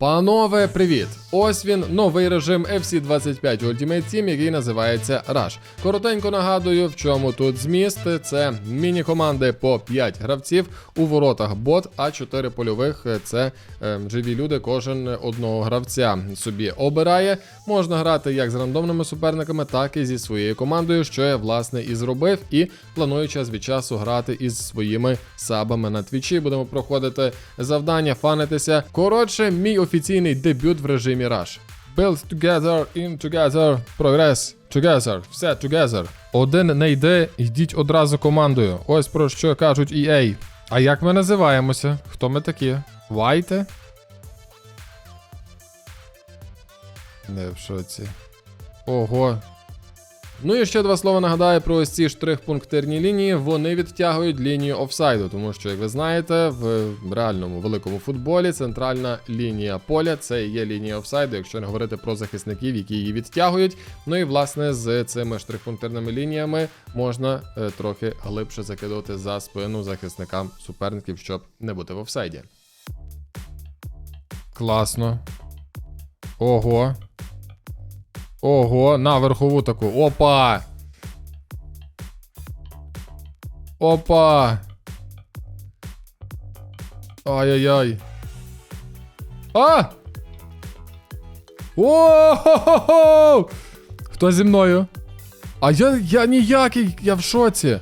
Панове, привіт! Ось він новий режим FC 25 Ultimate Team, який називається Rush. Коротенько нагадую, в чому тут зміст. Це міні-команди по 5 гравців у воротах бот, а 4 польових це е, живі люди, кожен одного гравця собі обирає. Можна грати як з рандомними суперниками, так і зі своєю командою, що я власне і зробив. І планую час від часу грати із своїми сабами на твічі. Будемо проходити завдання, фанитися. Коротше, мій офіційний дебют в режимі Rush. Build together, in together, progress together, все together. Один не йде, йдіть одразу командою. Ось про що кажуть EA. А як ми називаємося? Хто ми такі? Вайте? Не в шоці. Ого. Ну і ще два слова нагадаю про ось ці штрих-пунктирні лінії. Вони відтягують лінію офсайду, тому що, як ви знаєте, в реальному великому футболі центральна лінія поля це і є лінія офсайду, якщо не говорити про захисників, які її відтягують. Ну і власне з цими штрих-пунктирними лініями можна е, трохи глибше закидувати за спину захисникам суперників, щоб не бути в офсайді. Класно. Ого. Ого, на верхову таку. Опа! Опа! Ай-яй-яй. А! О-хо-хо-хо! Хто зі мною? А я, я ніякий, я в шоці.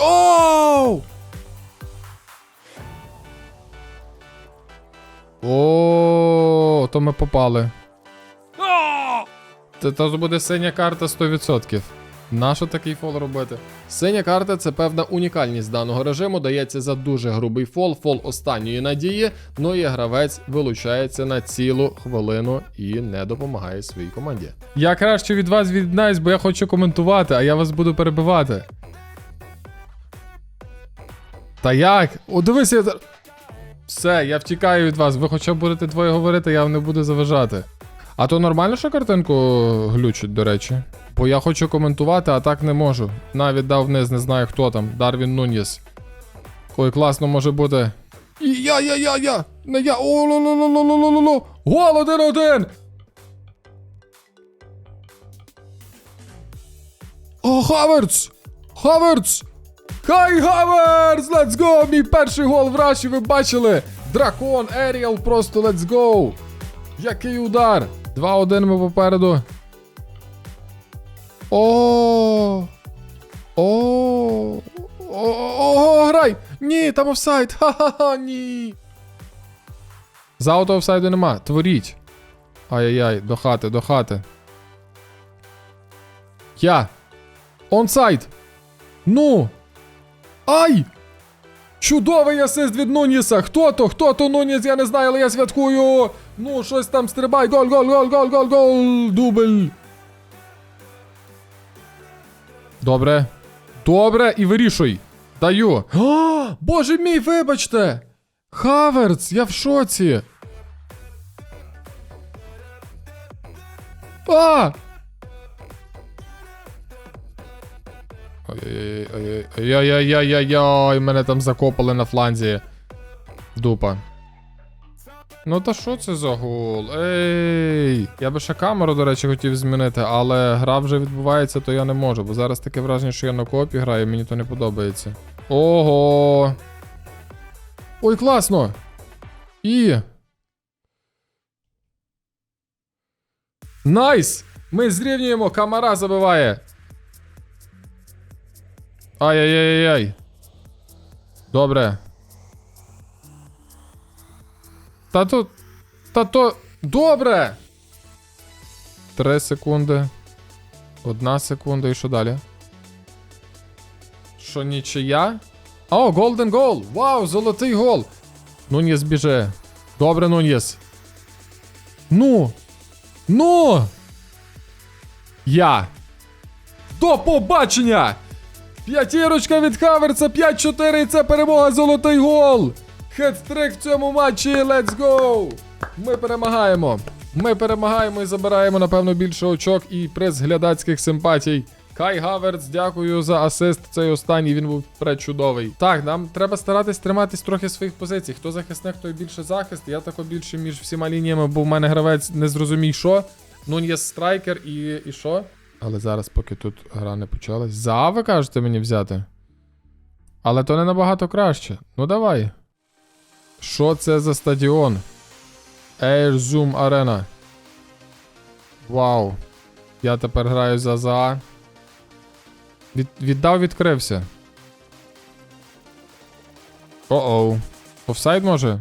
Оу! О, то ми попали. Це то буде синя карта 100%. Нащо такий фол робити? Синя карта це певна унікальність даного режиму, дається за дуже грубий фол, фол останньої надії, ну і гравець вилучається на цілу хвилину і не допомагає своїй команді. Я краще від вас віднаюсь, бо я хочу коментувати, а я вас буду перебивати. Та як? О, дивися, все, я втікаю від вас. Ви хоча б будете двоє говорити, я вам не буду заважати. А то нормально, що картинку глючить, до речі. Бо я хочу коментувати, а так не можу. Навіть дав вниз, не знаю хто там. Дарвін Нуньєс. Ой, класно може бути. Я, я, я, я! Не я. О, ло, ло, ло, ло, ло, ло, ло, ло. Гол один-один! О, Хаверц! Хаверц! Хай Хаверц! Let's go! Мій перший гол в раші, ви бачили! Дракон, Еріал, просто let's go! Який удар! 2-1 ми попереду. О! О! О, грай! Ні, там офсайд! Ха-ха-ха, ні! За офсайду нема. Творіть. Ай-яй-яй, до хати, до хати. Я. Онсайд. Ну. Ай! Чудовий асист від Нуніса. Хто то? Хто то Нуніс? Я не знаю, але я святкую. Ну, щось там стрибай. Гол, гол, гол, гол, гол, гол. Дубль. Добре. Добре, і вирішуй. Даю. А, Боже мій, вибачте. Хаверц, я в шоці. А! Ой-ой-ой-ой-ой-ой-ой-ой, мене там закопали на фланзі. Дупа. Ну та що це за гол? Ей! Я би ще камеру, до речі, хотів змінити, але гра вже відбувається, то я не можу, бо зараз таке враження, що я на копі граю, мені то не подобається. Ого! Ой, класно! І. Найс! Ми зрівнюємо, камара забиває. Ай-яй-яй-яй. Добре. Та то. Та то. Добре! Три секунди. Одна секунда і що далі? Що нічия? О, голден гол! Вау, золотий гол! Нуньєс біже. Добре, Нуньєс. Ну! Ну! Я! До побачення! П'ятірочка від Хаверца, 5-4, і це перемога, золотий гол! Хедстрик в цьому матчі, let's go! Ми перемагаємо. Ми перемагаємо і забираємо, напевно, більше очок і приз глядацьких симпатій. Кай Гаверц, дякую за асист. Цей останній він був пречудовий. Так, нам треба старатись триматись трохи своїх позицій. Хто захисник, той більше захист. Я тако більше між всіма лініями, бо в мене гравець не зрозумій, що. Ну, є страйкер і, і що. Але зараз, поки тут гра не почалась. За, ви кажете мені взяти. Але то не набагато краще. Ну давай. Що це за стадіон? Air Zoom Arena. Вау. Я тепер граю за ЗА. Від, віддав, відкрився. О-оу. Офсайд може?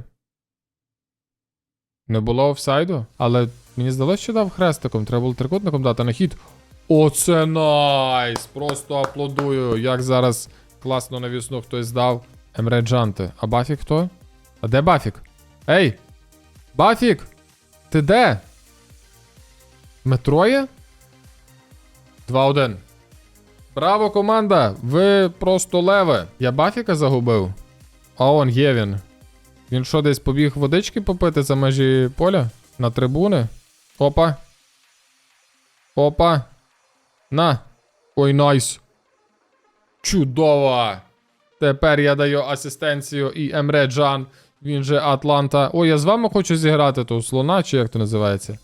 Не було офсайду? Але мені здалося, що дав хрестиком. Треба було трикутником дати на хід. Оце найс! Просто аплодую. Як зараз класно навісну хтось здав. Емре Джанти. А Бафік хто? А де Бафік? Ей! Бафік! Ти де? Метро є? 2-1. Браво, команда! Ви просто леве. Я Бафіка загубив. А он є він. Він що, десь побіг водички попити за межі поля? На трибуни? Опа. Опа. На. Ой, найс. Чудово. Тепер я даю асистенцію і Емре Джан. Він же Атланта. Ой, я з вами хочу зіграти ту слона, чи як то називається.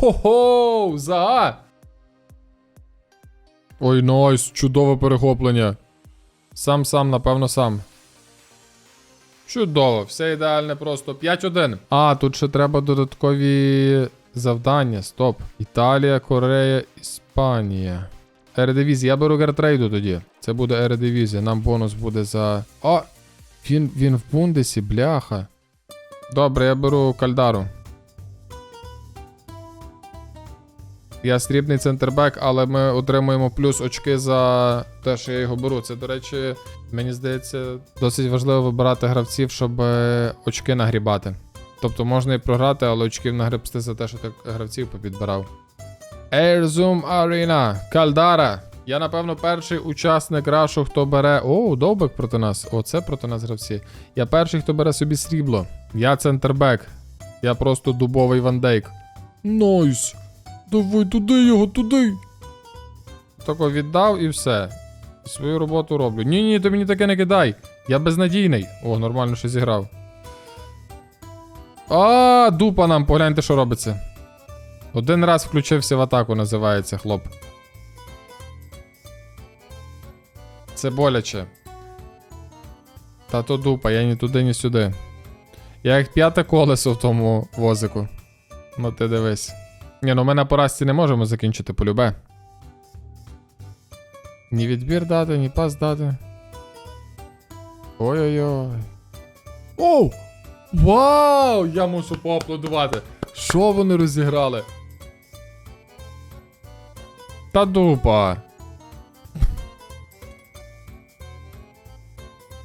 Хо-хо! За! Ой, найс, чудове перехоплення. Сам сам, напевно, сам. Чудово, все ідеальне просто. 5-1. А, тут ще треба додаткові завдання. Стоп. Італія, Корея, Іспанія. Ередивізія. Я беру Гертрейду тоді. Це буде Ередивізія. Нам бонус буде за. О! Він, він в Бундесі, бляха. Добре, я беру Кальдару. Я срібний центрбек, але ми отримуємо плюс очки за те, що я його беру. Це, до речі, мені здається, досить важливо вибирати гравців, щоб е, очки нагрібати. Тобто можна і програти, але очків нагребсти за те, що ти гравців попідбирав. Air Zoom Arena. Кальдара. Я, напевно, перший учасник рашу, хто бере. О, довбик проти нас. О, це проти нас гравці. Я перший, хто бере собі срібло. Я центрбек. Я просто дубовий вандейк. Найс. Давай туди його, туди. Тако віддав і все. Свою роботу роблю. Ні, ні, ти мені таке не кидай. Я безнадійний. О, нормально що зіграв. А, дупа нам, погляньте, що робиться. Один раз включився в атаку, називається хлоп. Це боляче. Та то дупа, я ні туди, ні сюди. Я як п'яте колесо в тому возику. Ну ти дивись. Ні, ну ми на поразці не можемо закінчити полюбе. Ні відбір дати, ні пас дати. Ой-ой-ой. Оу! Вау! Я мушу поаплодувати. Що вони розіграли? Та дупа.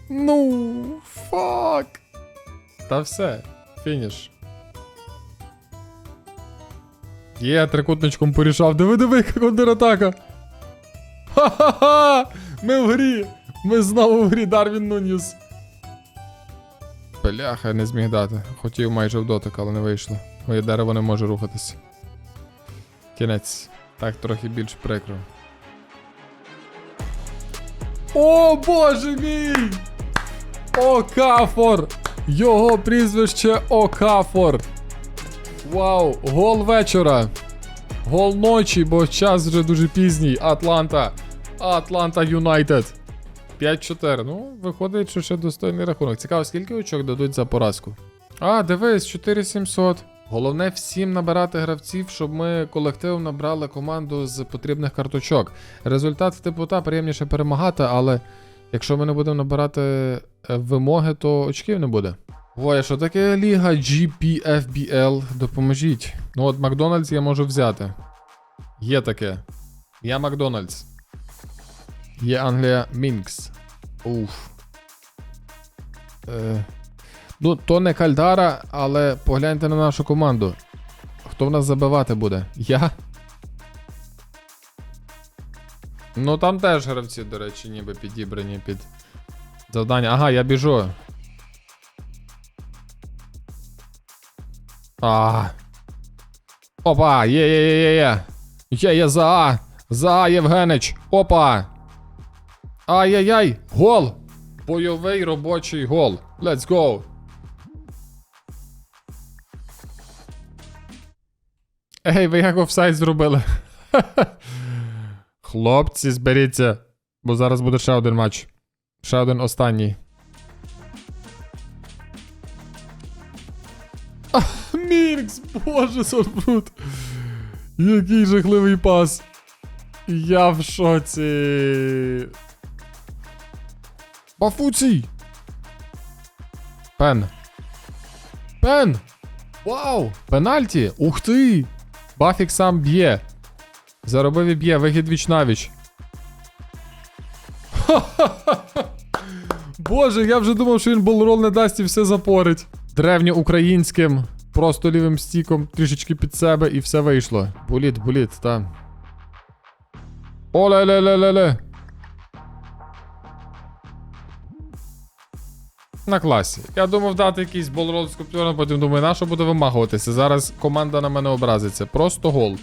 Ну, фак. Та все, фініш. Є, трикутничком порішав. Диви, диви, контратака. Ха-ха-ха! Ми в грі! Ми знову в грі Дарвін Нуніс. Бляха, не зміг дати. Хотів майже в дотик, але не вийшло. Моє дерево не може рухатись. Кінець. Так трохи більш прикро. О, боже мій! Окафор! Його прізвище Окафор. Вау, гол вечора. Гол ночі, бо час вже дуже пізній. Атланта. Атланта Юнайтед. 5-4. Ну, виходить, що ще достойний рахунок. Цікаво, скільки очок дадуть за поразку. А, дивись, 4700. Головне всім набирати гравців, щоб ми колективом набрали команду з потрібних карточок. Результат типу та приємніше перемагати, але якщо ми не будемо набирати е, вимоги, то очків не буде. А що таке ліга GPFBL? Допоможіть. Ну от Макдональдс я можу взяти. Є таке. Я Макдональдс. Є Англія Мінкс. Уф. Е, ну, то не Кальдара, але погляньте на нашу команду. Хто в нас забивати буде? Я? Ну там теж гравці, до речі, ніби підібрані під завдання. Ага, я біжу. А. Опа, є, є, є, є, є. Є, є за А. За Євгенич. Опа. Ай-яй-яй. Гол. Бойовий робочий гол. Let's go. Ей, ви як офсайд зробили? Хлопці, зберіться. Бо зараз буде ще один матч. Ще один останній. Міркс, боже, Сорбрут. Який жахливий пас. Я в шоці. Бафуцій. Пен. Пен. Вау! Пенальті! Ух ти! Бафік сам б'є. Заробив і б'є, вихід віч навіч. Боже, я вже думав, що він болрол не дасть і все запорить. Древньоукраїнським, просто лівим стіком, трішечки під себе і все вийшло. Боліт, боліт, та. Оле-ле-ле-ле-ле. На класі. Я думав дати якийсь болрол з купюром, потім думаю, на що буде вимагуватися. Зараз команда на мене образиться. Просто гол.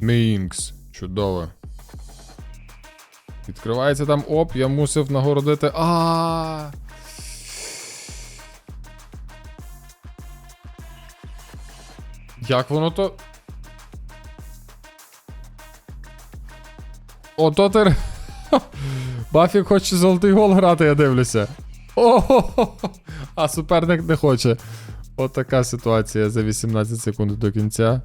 Мінкс. Чудово. Відкривається там оп, я мусив нагородити. Як воно то. Ото ти. Бафік хоче золотий гол грати, я дивлюся. О, а суперник не хоче. Отака ситуація за 18 секунд до кінця.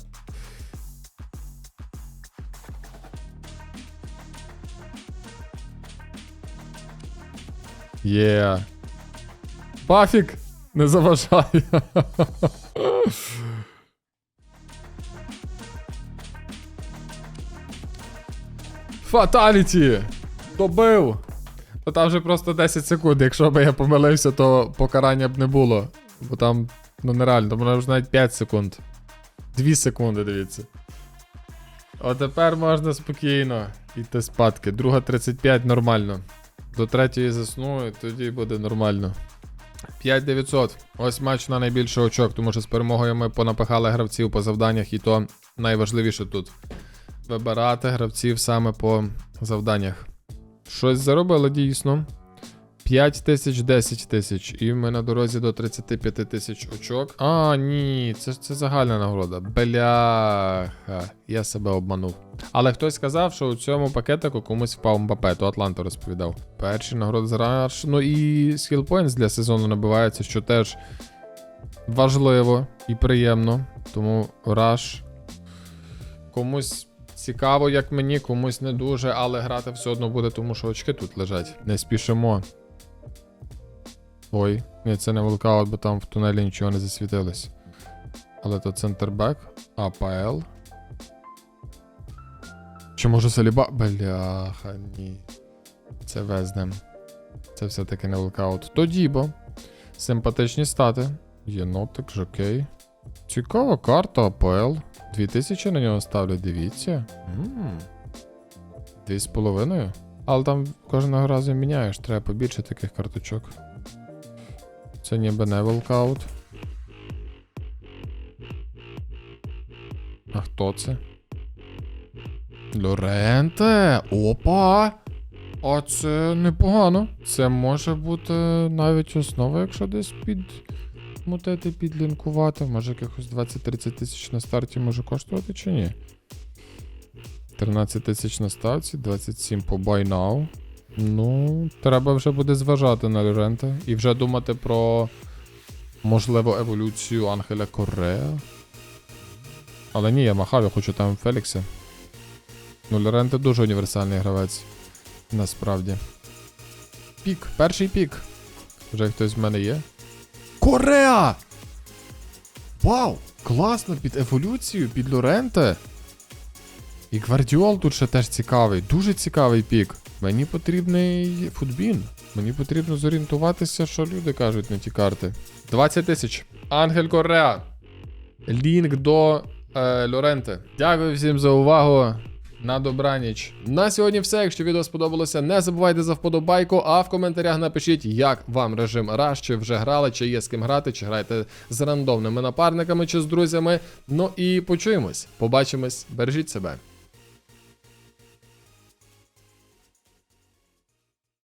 Є. Бафік! Не заважай. Фаталіті! Добив! То там вже просто 10 секунд. Якщо б я помилився, то покарання б не було. Бо там, ну нереально, там вже навіть 5 секунд. 2 секунди, дивіться. О, тепер можна спокійно йти спадки. Друга 35 нормально. До третьої засну, і тоді буде нормально. 5900. Ось матч на найбільший очок, тому що з перемогою ми понапихали гравців по завданнях, і то найважливіше тут. Вибирати гравців саме по завданнях. Щось заробили дійсно. 5 тисяч, 10 тисяч. І ми на дорозі до 35 тисяч очок. А, ні, це, це загальна нагорода. Бляха, я себе обманув. Але хтось сказав, що у цьому пакетику комусь впав Мбапе, то Атланта розповідав. Перші нагороди за раш. Ну і points для сезону набиваються, що теж важливо і приємно. Тому раш комусь цікаво, як мені, комусь не дуже, але грати все одно буде, тому що очки тут лежать. Не спішимо. Ой, ні, це не волкаут, бо там в тунелі нічого не засвітилось. Але то центрбек, АПЛ. Чи може Саліба? Бляха, ні. Це вездем. Це все-таки не волкаут. То Дібо. Симпатичні стати. Єнотик, жокей. Цікава карта АПЛ. 2000 на нього ставлять, дивіться. Дві з половиною. Але там кожного разу міняєш, треба побільше таких карточок. Це ніби не волкаут. А хто це? Лоренте! Опа! А це непогано. Це може бути навіть основа, якщо десь під мутити, підлінкувати. Може якихось 20-30 тисяч на старті може коштувати чи ні? 13 тисяч на старті, 27 по buy now. Ну, треба вже буде зважати на Лоренте і вже думати про можливу еволюцію Ангеля Корея. Але ні, я махав, я хочу там Фелікса. Ну, Лоренте дуже універсальний гравець. Насправді. Пік, перший пік. Вже хтось в мене є. Корея! Вау! Класно під еволюцію, під Лоренте. І Гвардіол тут ще теж цікавий, дуже цікавий пік. Мені потрібний футбін. Мені потрібно зорієнтуватися, що люди кажуть на ті карти. 20 тисяч. Ангель Кореа. Лінк до е, Лоренте. Дякую всім за увагу. На добраніч. На сьогодні все. Якщо відео сподобалося, не забувайте за вподобайку, а в коментарях напишіть, як вам режим Rush, чи вже грали, чи є з ким грати, чи граєте з рандомними напарниками, чи з друзями. Ну і почуємось. Побачимось, бережіть себе.